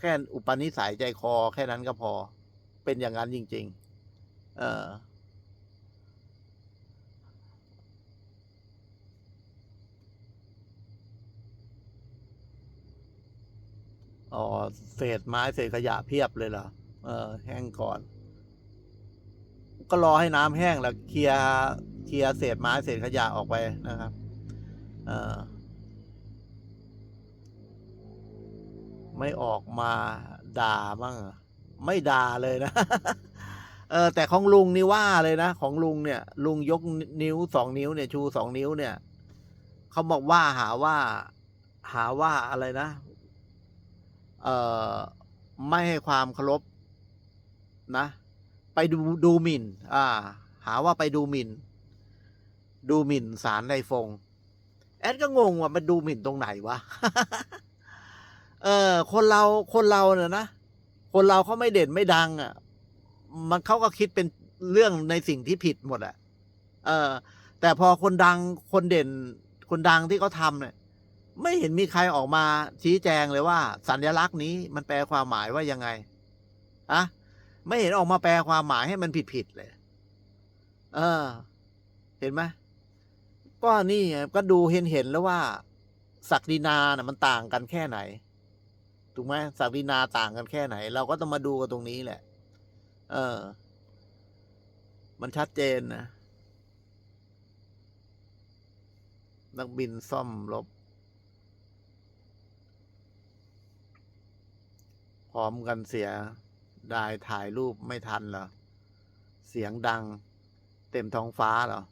แค่อุปนิสัยใจคอ แค่นั้นก็พอ เป็นอย่างนั้นจริง ๆ เอออ๋อเศษไม้เศษขยะเพียบเลยเหรอเออ แห้งก่อน ก็รอให้น้ำแห้งแล้วเคลียร์เคลียร์เศษไม้เศษขยะออกไปนะครับ เออ ไม่ออกมาด่าบ้างไม่ด่าเลยนะ เออแต่ของลุงนี่ว่าเลยนะ ของลุงเนี่ย ลุงยกนิ้วสองนิ้วเนี่ย ชูสองนิ้วเนี่ยเขาบอกว่าหาว่า หาว่าอะไรนะ เออไม่ให้ความเคารพนะ ไปดูดูหมิ่น อ่า หาว่าไปดูหมิ่น ดูหมิ่นสารในฟง แอดก็งงว่ามันดูหมิ่นตรงไหนวะ เออ คนเราคนเราเนี่ยนะคนเราเขาไม่เด่นไม่ดัง อะ มันเขาก็คิดเป็นเรื่องในสิ่งที่ผิดหมดอะ เออ แต่พอคนดังคนเด่น คนดังที่เขาทำเนี่ย ไม่เห็นมีใครออกมาชี้แจงเลยว่า สัญลักษณ์นี้มันแปลความหมายว่ายังไงอะไม่เห็นออกมาแปลความหมายให้มันผิดผิดๆเลย เออ เห็นไหมก็นี่ไงก็ดูเห็นเห็นแล้วว่าศักดินาน่ะมันต่างกันแค่ไหน ถูกไหมศักดินาต่างกันแค่ไหน เราก็ต้องมาดูกันตรงนี้แหละ เออ มันชัดเจนนะนักบินซ่อมรบ พร้อมกันเสียได้ถ่ายรูปไม่ทันเหรอ เสียงดัง เต็มท้องฟ้าเหรอ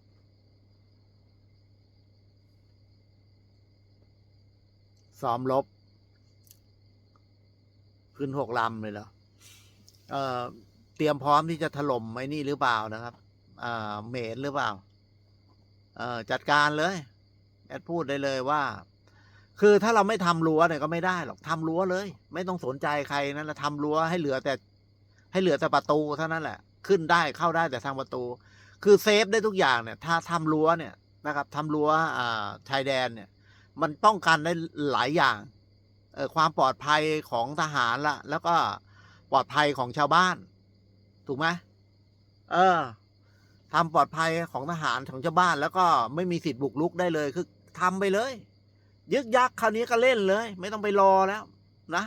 ซ้อมรบ ขึ้นหกลำเลยเหรอเอ่อเตรียมพร้อมที่จะถล่มไอ้นี่หรือเปล่านะครับอ่าเมนหรือเปล่าเอ่อจัดการเลยแอดพูดได้เลยว่า คือถ้าเราไม่ทำรั้วเนี่ยก็ไม่ได้หรอกทำรั้วเลย ไม่ต้องสนใจใครนั่นแหละทำรั้วให้เหลือแต่ ให้เหลือแต่ประตูเท่านั้นแหละ ขึ้นได้เข้าได้แต่ทางประตู คือเซฟได้ทุกอย่างเนี่ย ถ้าทำรั้วเนี่ยนะครับทำรั้วอ่าชายแดนเนี่ย มันป้องกันได้หลายอย่าง ความปลอดภัยของทหารละแล้วก็ปลอดภัยของชาวบ้าน ถูกไหมเออทำปลอดภัยของทหารของชาวบ้าน แล้วก็ไม่มีสิทธิ์บุกรุกได้เลย คือทำไปเลย ยึกยักคราวนี้ก็เล่นเลย ไม่ต้องไปรอแล้ว นะ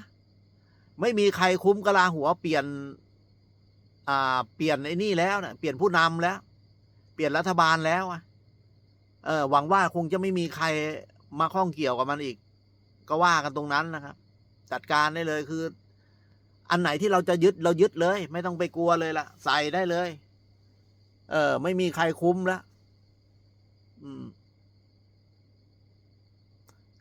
ไม่มีใครคุ้มกะลาหัวเปลี่ยน อ่า เปลี่ยนไอ้นี่แล้วเนะเปลี่ยนผู้นำแล้ว เปลี่ยนรัฐบาลแล้วอะเออหวังว่าคงจะไม่มีใครมาข้องเกี่ยวกับมันอีก ก็ว่ากันตรงนั้นนะครับ จัดการได้เลยคือ อันไหนที่เราจะยึดเรายึดเลย ไม่ต้องไปกลัวเลยล่ะใส่ได้เลย เออ ไม่มีใครคุ้มแล้วอืม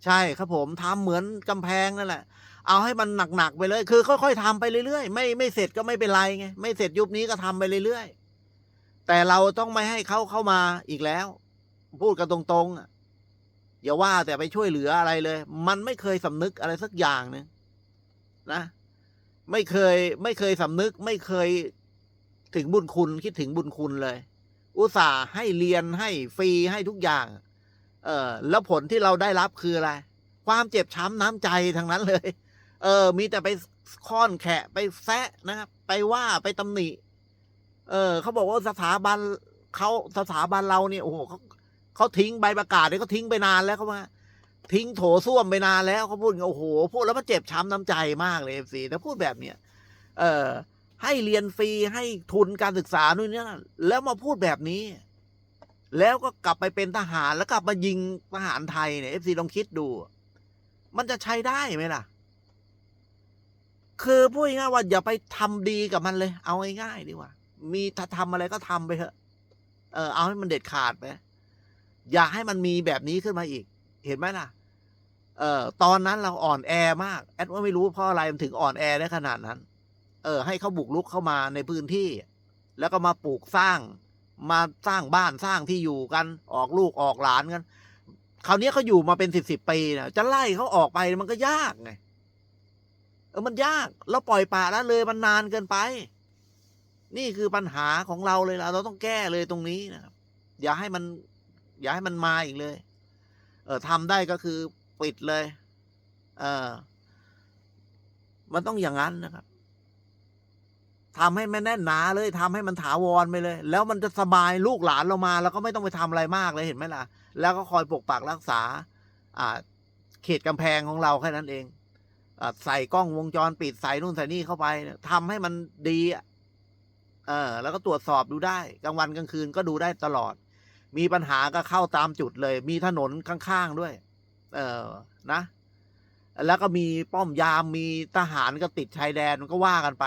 ใช่ครับผมทำเหมือนกำแพงนั่นแหละเอาให้มันหนักๆไปเลย คือ ค่อยๆทำไปเรื่อยๆ ไม่ไม่เสร็จก็ไม่เป็นไรไง ไม่เสร็จยุบนี้ก็ทำไปเรื่อยๆ แต่เราต้องไม่ให้เขาเข้ามาอีกแล้ว พูดกันตรงๆ อย่าว่าแต่ไปช่วยเหลืออะไรเลย มันไม่เคยสำนึกอะไรสักอย่างนึงนะ ไม่เคย ไม่เคยสำนึก ไม่เคยถึงบุญคุณคิดถึงบุญคุณเลย อุตส่าห์ให้เรียนให้ฟรีให้ทุกอย่าง เออแล้วผลที่เราได้รับคืออะไร ความเจ็บช้ำน้ำใจทั้งนั้นเลย เออ มีแต่ไปค่อนแขะไปแซะนะครับ ไปว่าไปตำหนิ เออ เขาบอกว่าสถาบันเขาสถาบันเราเนี่ยโอ้โหเขา เขาทิ้งใบประกาศเนี่ยเขาทิ้งไปนานแล้วเขาว่าทิ้งโถส้วมไปนานแล้วเขาพูดโอ้โหพูดแล้วมันเจ็บช้ำน้ำใจมากเลยเอฟซีแต่พูดแบบเนี้ยเออ ให้เรียนฟรีให้ทุนการศึกษานู่นนี่นั่นแล้วมาพูดแบบนี้ แล้วก็กลับไปเป็นทหารแล้วกลับมายิงทหารไทยเนี่ยเอฟซีลองคิดดู มันจะใช้ได้ไหมล่ะ คือพูดง่ายว่าอย่าไปทำดีกับมันเลย เอาง่ายๆดีกว่า มีถ้าทำอะไรก็ทำไปเถอะเออเอาให้มันเด็ดขาดไป อย่าให้มันมีแบบนี้ขึ้นมาอีก เห็นไหมล่ะ เออตอนนั้นเราอ่อนแอมาก แอดว่าไม่รู้เพราะอะไรมันถึงอ่อนแอได้ขนาดนั้น เออ ให้เขาบุกลุกเข้ามาในพื้นที่ แล้วก็มาปลูกสร้าง มาสร้างบ้านสร้างที่อยู่กัน ออกลูกออกหลานกันคราวนี้เขาอยู่มาเป็นสิบสิบปีนะจะไล่เขาออกไปมันก็ยากไงเออมันยาก แล้วปล่อยป่าและเลยมันนานเกินไป นี่คือปัญหาของเราเลยเราต้องแก้เลยตรงนี้นะครับอย่าให้มัน อย่าให้มันมาอีกเลย เออทำได้ก็คือปิดเลย เออมันต้องอย่างนั้นนะครับทำให้มันแน่นหนาเลยทำให้มันถาวรไปเลย แล้วมันจะสบายลูกหลานเรามา แล้วก็ไม่ต้องไปทำอะไรมากเลยเห็นไหมล่ะ แล้วก็คอยปกปักรักษา อ่า เขตกำแพงของเราแค่นั้นเองอ่าใส่กล้องวงจรปิดใส่นู่นใส่นี่เข้าไปทำให้มันดีอะเออแล้วก็ตรวจสอบดูได้ กลางวันกลางคืนก็ดูได้ตลอด มีปัญหาก็เข้าตามจุดเลย มีถนนข้างๆด้วย เออนะ แล้วก็มีป้อมยามมีทหารก็ติดชายแดนก็ว่ากันไป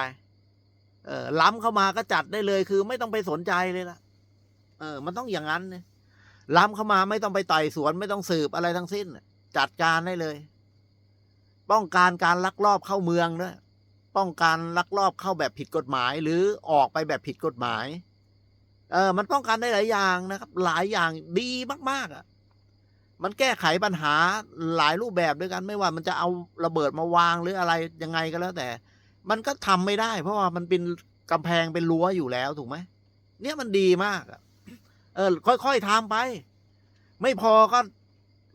เออล้ำเข้ามาก็จัดได้เลย คือไม่ต้องไปสนใจเลยละเออ มันต้องอย่างนั้นเนี่ยล้ำเข้ามาไม่ต้องไปไต่สวนไม่ต้องสืบอะไรทั้งสิ้น จัดการได้เลย ป้องกันการลักลอบเข้าเมืองด้วยป้องกันลักลอบเข้าแบบผิดกฎหมาย หรือออกไปแบบผิดกฎหมาย เออ มันป้องกันได้หลายอย่างนะครับ หลายอย่างดีมาก ๆ อะ มันแก้ไขปัญหาหลายรูปแบบด้วยกัน ไม่ว่ามันจะเอาระเบิดมาวางหรืออะไรยังไงก็แล้วแต่ มันก็ทำไม่ได้ เพราะว่ามันเป็นกำแพงเป็นรั้วอยู่แล้วถูกไหมเนี่ยมันดีมากอะเออ ค่อยๆทำไป ไม่พอก็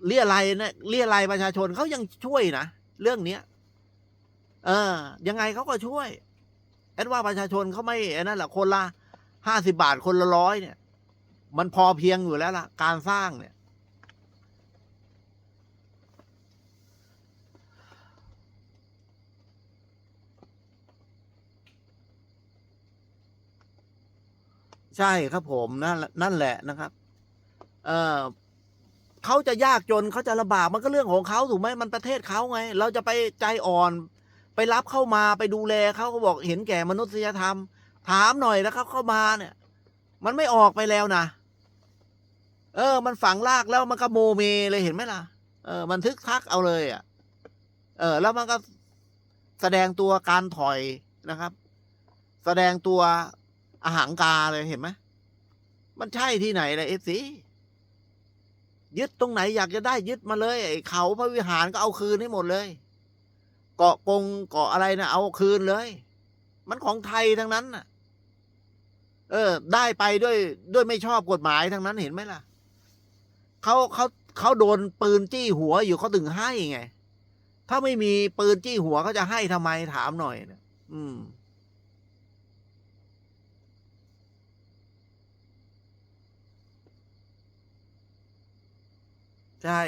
เรียอะไรยนะเรียอะไรประชาชนเขายังช่วยนะเรื่องเนี้ย เออ ยังไงเขาก็ช่วยแอดว่าประชาชนเขาไม่นั่นแหละคนละ ห้าสิบาทคนละร้อยเนี่ย มันพอเพียงอยู่แล้วล่ะ การสร้างเนี่ย ใช่ครับผมนั่นแหละนั่นแหละนะครับ เออเขาจะยากจนเขาจะลำบากมันก็เรื่องของเขาถูกไหมมันประเทศเขาไง เราจะไปใจอ่อน ไปรับเข้ามาไปดูแลเขาเขาบอกเห็นแก่มนุษยธรรม ถามหน่อยแล้วเขาเข้ามาเนี่ย มันไม่ออกไปแล้วนะเออ มันฝังลากแล้วมันก็โมเมเลยเห็นไหมล่ะ เออ มันทึกทักเอาเลยอะ เออ แล้วมันก็แสดงตัวการถอยนะครับ แสดงตัวอาหางกาเลยเห็นไหมมันใช่ที่ไหนเลยเอฟซียึดตรงไหนอยากจะได้ยึดมาเลยไอ้เขาพระวิหารก็เอาคืนให้หมดเลย เกาะกงเกาะอะไรนะเอาคืนเลย มันของไทยทั้งนั้นน่ะ เออ ได้ไปด้วยด้วยไม่ชอบกฎหมายทั้งนั้นเห็นไหมล่ะเขาเขาเขาโดนปืนจี้หัวอยู่เขาถึงให้ไง ถ้าไม่มีปืนจี้หัวเขาจะให้ทำไมถามหน่อยนะอืม ใช่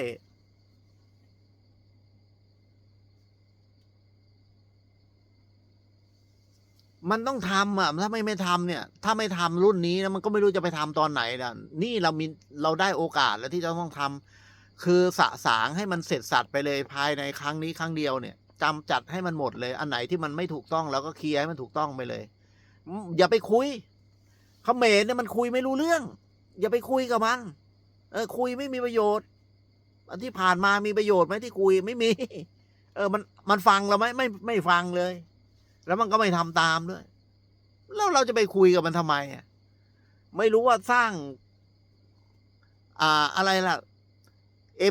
มันต้องทำอะ ถ้าไม่ไม่ทำเนี่ย ถ้าไม่ทำรุ่นนี้นะมันก็ไม่รู้จะไปทำตอนไหนนะนี่เรามีเราได้โอกาสแล้วที่จะต้องทำคือสะสางให้มันเสร็จสัตว์ไปเลยภายในครั้งนี้ครั้งเดียวเนี่ยจำจัดให้มันหมดเลย อันไหนที่มันไม่ถูกต้องเราก็เคลียร์ให้มันถูกต้องไปเลยอืมอย่าไปคุยเขมรเนี่ยมันคุยไม่รู้เรื่อง อย่าไปคุยกับมัน เออ คุยไม่มีประโยชน์ อันที่ผ่านมามีประโยชน์ไหมที่คุยไม่มี เออ มันมันฟังเราไหมไม่ไม่ฟังเลย แล้วมันก็ไม่ทำตามด้วย แล้วเราจะไปคุยกับมันทำไมอะไม่รู้ว่าสร้าง อ่าอะไรล่ะ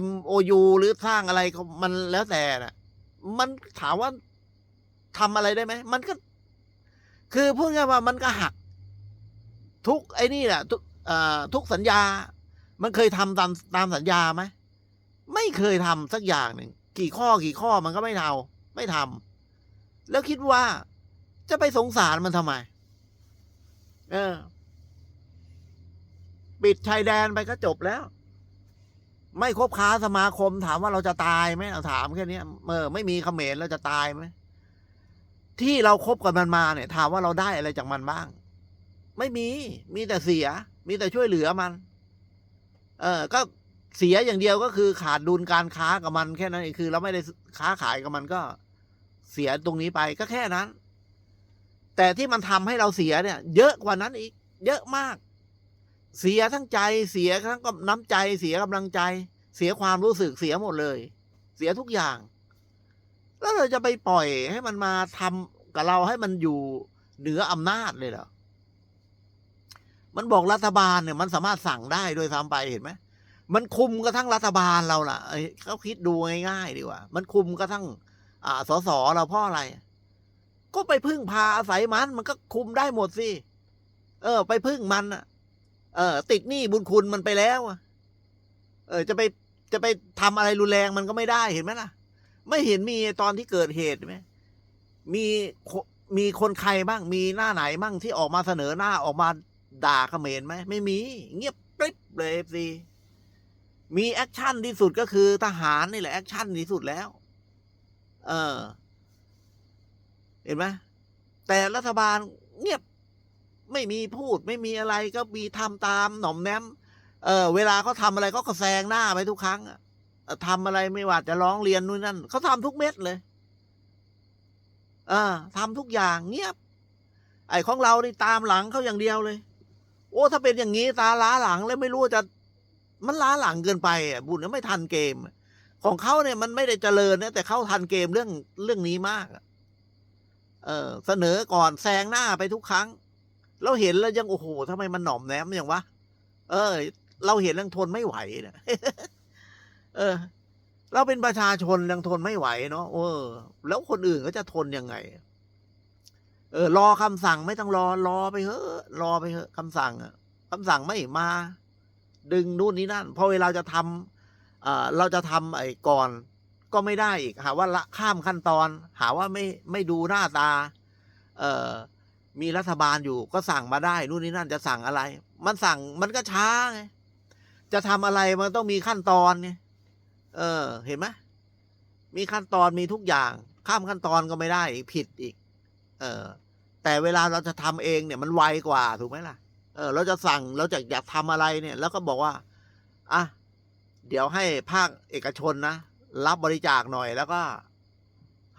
MOU หรือสร้างอะไรก็มันแล้วแต่น่ะ มันถามว่าทำอะไรได้ไหม มันก็ คือพูดง่ายว่ามันก็หัก ทุกไอ้นี่แหละทุกอ่าทุกสัญญา มันเคยทำตามตามสัญญาไหม ไม่เคยทำสักอย่างหนึ่ง กี่ข้อกี่ข้อมันก็ไม่เทำไม่ทำ แล้วคิดว่าจะไปสงสารมันทำไม เออ ปิดชายแดนไปก็จบแล้ว ไม่คบค้าสมาคม ถามว่าเราจะตายไหมเราถามแค่นี้เออไม่มีเขมรเราจะตายไหมที่เราคบกับมันมาเนี่ย ถามว่าเราได้อะไรจากมันบ้าง ไม่มี มีแต่เสีย มีแต่ช่วยเหลือมัน เออ ก็เสียอย่างเดียวก็คือขาดดุลการค้ากับมันแค่นั้นเองคือ เราไม่ได้ค้าขายกับมันก็ เสียตรงนี้ไปก็แค่นั้น แต่ที่มันทำให้เราเสียเนี่ย เยอะกว่านั้นอีก เยอะมาก เสียทั้งใจเสียทั้งน้ำใจ เสียกำลังใจ เสียความรู้สึกเสียหมดเลย เสียทุกอย่าง แล้วเราจะไปปล่อยให้มันมาทำกับเราให้มันอยู่เหนืออำนาจเลยเหรอมันบอกรัฐบาลเนี่ย มันสามารถสั่งได้โดยซ้ำไปเห็นไหมมันคุมกระทั่งรัฐบาลเราล่ะเอ้ยเขาคิดดูง่ายๆดีกว่า มันคุมกระทั่ง อ่าสสเราเพราะอะไร ก็ไปพึ่งพาอาศัยมัน มันก็คุมได้หมดสิเออ ไปพึ่งมันอะ เออ ติดหนี้บุญคุณมันไปแล้วอะเออ จะไปจะไปทำอะไรรุนแรงมันก็ไม่ได้เห็นไหมล่ะ ไม่เห็นมีตอนที่เกิดเหตุไหมมีมีคนใครบ้างมีหน้าไหนบ้างที่ออกมาเสนอหน้าออกมาด่าเขมรไหมไม่มี เงียบกริบเลยสิมีแอคชั่นที่สุดก็คือทหารนี่แหละแอคชั่นที่สุดแล้ว เออ เห็นไหมแต่รัฐบาลเงียบไม่มีพูดไม่มีอะไรก็มีทำตามหน่อมแนมเออ เวลาเขาทำอะไรเขาก็แซงหน้าไปทุกครั้งอะเอ่อทำอะไรไม่ว่าจะร้องเรียนนู่นนั่นเขาทำทุกเม็ดเลย เออทำทุกอย่างเงียบ ไอ้ของเรานี่ตามหลังเขาอย่างเดียวเลย โอ้ถ้าเป็นอย่างนี้ตาล้าหลังแล้วไม่รู้จะ มันล้าหลังเกินไปอะบุญไม่ทันเกม ของเขาเนี่ยมันไม่ได้เจริญนะแต่เขาทันเกมเรื่องเรื่องนี้มากเออเสนอก่อนแซงหน้าไปทุกครั้ง เราเห็นแล้วยังโอ้โหทำไมมันหน่อมแนมอย่างวะเออ เราเห็นยังทนไม่ไหวเนะเออ เราเป็นประชาชนยังทนไม่ไหวเนาะเออ แล้วคนอื่นก็จะทนยังไง เออ รอคำสั่งไม่ต้องรอ รอไปเถอะรอไปเถอะคำสั่งอะคำสั่งไม่มา ดึงนู่นนี่นั่นพอเวลาจะทำ เราจะทำไอ้ก่อนก็ไม่ได้อีกหาว่าละข้ามขั้นตอน หาว่าไม่ไม่ดูหน้าตา เอ่อมีรัฐบาลอยู่ก็สั่งมาได้นู่นนี่นั่นจะสั่งอะไร มันสั่งมันก็ช้าไงจะทำอะไรมันต้องมีขั้นตอนไงเออ เห็นไหมมีขั้นตอนมีทุกอย่าง ข้ามขั้นตอนก็ไม่ได้อีกผิดอีก เออ แต่เวลาเราจะทำเองเนี่ยมันไวกว่าถูกไหมล่ะ เออ เราจะสั่งเราจะอยากทำอะไรเนี่ย แล้วก็บอกว่า อะ เดี๋ยวให้ภาคเอกชนนะ รับบริจาคหน่อยแล้วก็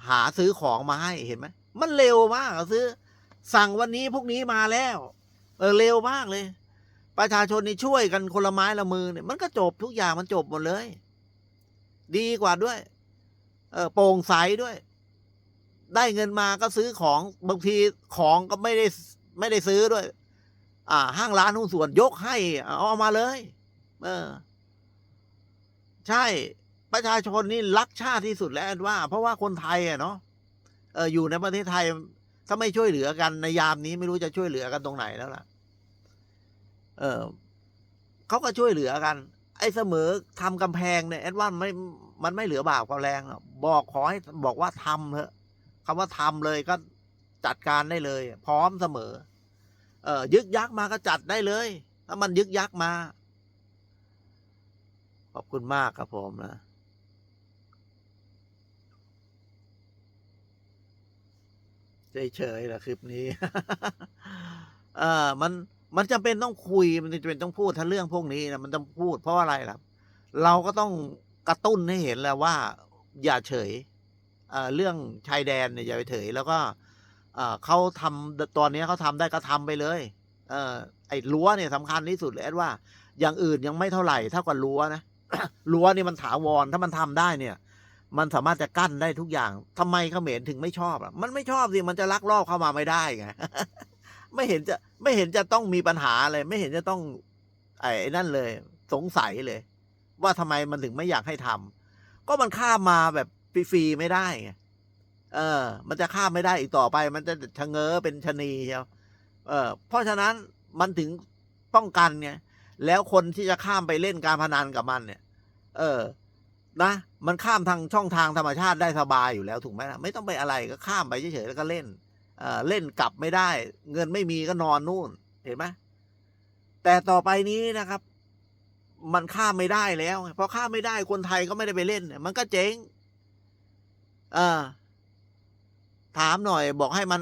หาซื้อของมาให้เห็นไหมมันเร็วมากซื้อ สั่งวันนี้พวกนี้มาแล้ว เออเร็วมากเลย ประชาชนนี่ช่วยกันคนละไม้ละมือเนี่ยมันก็จบทุกอย่างมันจบหมดเลย ดีกว่าด้วย เออโปร่งใสด้วย ได้เงินมาก็ซื้อของบางทีของก็ไม่ได้ไม่ได้ซื้อด้วย อ่า ห้างร้านหุ้นส่วนยกให้ เอาเอามาเลย เออ ใช่ประชาชนนี่รักชาติที่สุดแล้วว่า เพราะว่าคนไทยอะเนาะเอออยู่ในประเทศไทย ถ้าไม่ช่วยเหลือกันในยามนี้ไม่รู้จะช่วยเหลือกันตรงไหนแล้วล่ะ เออเขาก็ช่วยเหลือกัน ไอ้เสมอทำกำแพงเนี่ยแอดว่าไม่มันไม่เหลือบาปกับแรงบอกขอให้บอกว่าทำเถอะคำว่าทำเลยก็จัดการได้เลย พร้อมเสมอ เออยึกยักมาก็จัดได้เลย ถ้ามันยึกยักมา ขอบคุณมากครับผมนะเฉยๆแหละคลิปนี้ เออมันมันจำเป็นต้องคุยมันจำเป็นต้องพูดถ้าเรื่องพวกนี้นะมันต้องพูดเพราะอะไรล่ะ เราก็ต้องกระตุ้นให้เห็นแล้วว่า อย่าเฉยเอ่อเรื่องชายแดนเนี่ยอย่าไปเฉยแล้วก็เอ่อเขาทำตอนนี้เขาทำได้ก็ทำไปเลย เออไอ้รั้วเนี่ยสำคัญที่สุดเลยแอดว่า อย่างอื่นยังไม่เท่าไหร่เท่ากับรั้วนะ รั้วนี่มันถาวรถ้ามันทำได้เนี่ย มันสามารถจะกั้นได้ทุกอย่างทำไมเขมรถึงไม่ชอบอะมันไม่ชอบสิมันจะลักลอบเข้ามาไม่ได้ไงไม่เห็นจะไม่เห็นจะต้องมีปัญหาอะไรไม่เห็นจะต้อง ไอ้นั่นเลย สงสัยเลย ว่าทำไมมันถึงไม่อยากให้ทำก็มันข้ามมาแบบฟรีๆไม่ได้ไงเออ มันจะข้ามไม่ได้อีกต่อไป มันจะชะเง้อเป็นชะนีเชียวเออเพราะฉะนั้นมันถึงป้องกันไง แล้วคนที่จะข้ามไปเล่นการพนันกับมันเนี่ย เออ นะ มันข้ามทางช่องทางธรรมชาติได้สบายอยู่แล้วถูกไหมล่ะไม่ต้องไปอะไรก็ข้ามไปเฉยๆแล้วก็เล่นเออเล่นกลับไม่ได้ เงินไม่มีก็นอนนู่น เห็นไหมแต่ต่อไปนี้นะครับ มันข้ามไม่ได้แล้วไงพอข้ามไม่ได้คนไทยก็ไม่ได้ไปเล่น มันก็เจ๊งเออถามหน่อยบอกให้มัน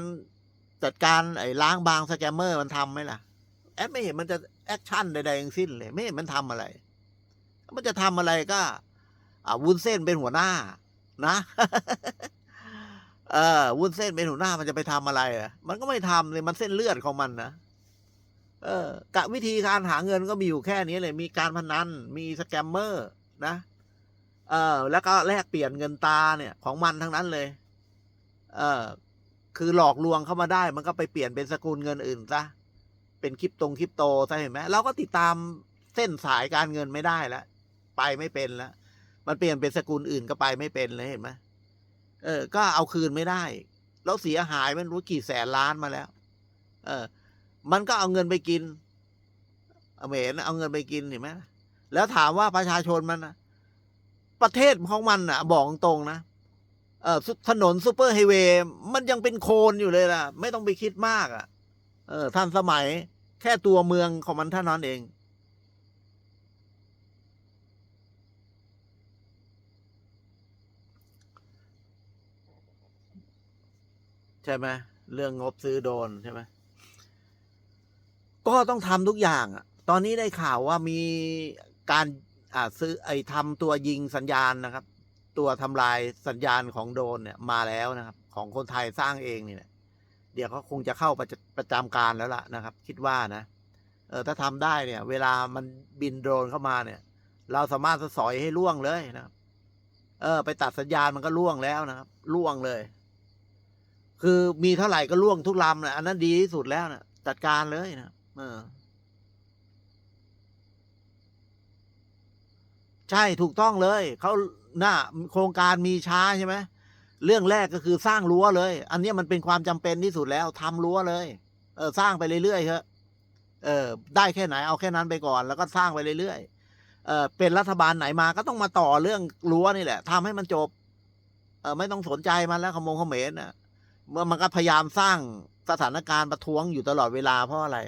จัดการไอ้ล้างบางสแกมเมอร์มันทำไหมล่ะ แอดไม่เห็นมันจะแอคชั่นใดๆทั้งสิ้นเลย ไม่เห็นมันทำอะไร มันจะทำอะไรก็ อ่าวุ้นเส้นเป็นหัวหน้า นะ เออวุ้นเส้นเป็นหัวหน้ามันจะไปทำอะไรอะมันก็ไม่ทำเลยมันเส้นเลือดของมันนะเออกะวิธีการหาเงินก็มีอยู่แค่นี้เลยมีการพนันมีสแกมเมอร์ นะเออแล้วก็แลกเปลี่ยนเงินตาเนี่ย ของมันทั้งนั้นเลย เออคือหลอกลวงเข้ามาได้ มันก็ไปเปลี่ยนเป็นสกุลเงินอื่นซะ เป็นคริปตงคริปโตซะเห็นไหมเราก็ติดตามเส้นสายการเงินไม่ได้แล้วไปไม่เป็นแล้วมันเปลี่ยนเป็นสกุลอื่นก็ไปไม่เป็นเลยเห็นไหมเออ ก็เอาคืนไม่ได้ แล้วเสียหายมันรู้กี่แสนล้านมาแล้ว เออ มันก็เอาเงินไปกินเอาเห็นเอาเงินไปกินเห็นไหมแล้วถามว่าประชาชนมันประเทศของมันอะ บอกตรงนะเออถนนซูเปอร์ไฮเวย์มันยังเป็นโคลนอยู่เลยล่ะ ไม่ต้องไปคิดมากอะ เออท่านสมัยแค่ตัวเมืองของมันเท่านั้นเอง ใช่ไหมเรื่องงบซื้อโดนใช่ไหมก็ต้องทำทุกอย่างอะตอนนี้ได้ข่าวว่ามีการอ่าซื้อไอ้ทำตัวยิงสัญญาณนะครับ ตัวทำลายสัญญาณของโดนเนี่ยมาแล้วนะครับ ของคนไทยสร้างเองนี่แหละ ดี๋ยวเขาคงจะเข้าประประจำการแล้วล่ะนะครับ คิดว่านะเออถ้าทำได้เนี่ย เวลามันบินโดรนเข้ามาเนี่ย เราสามารถสอยให้ล่วงเลยนะครับ เออ ไปตัดสัญญาณมันก็ล่วงแล้วนะครับล่วงเลย คือมีเท่าไหร่ก็ล่วงทุกลำนะอันนั้นดีที่สุดแล้วนะจัดการเลยนะเออใช่ถูกต้องเลยเขาหน้าโครงการมีช้าใช่ไหมเเรื่องแรกก็คือสร้างรั้วเลย อันนี้มันเป็นความจำเป็นที่สุดแล้วทำรั้วเลย เออสร้างไปเรื่อยๆเถอะเออ ได้แค่ไหนเอาแค่นั้นไปก่อน แล้วก็สร้างไปเรื่อยๆเออเป็นรัฐบาลไหนมาก็ต้องมาต่อเรื่องรั้วนี่แหละทำให้มันจบ เออไม่ต้องสนใจมันแล้วขโมงเขมรนะเมื่อมันก็พยายามสร้างสถานการณ์ประท้วงอยู่ตลอดเวลาเพราะอะไร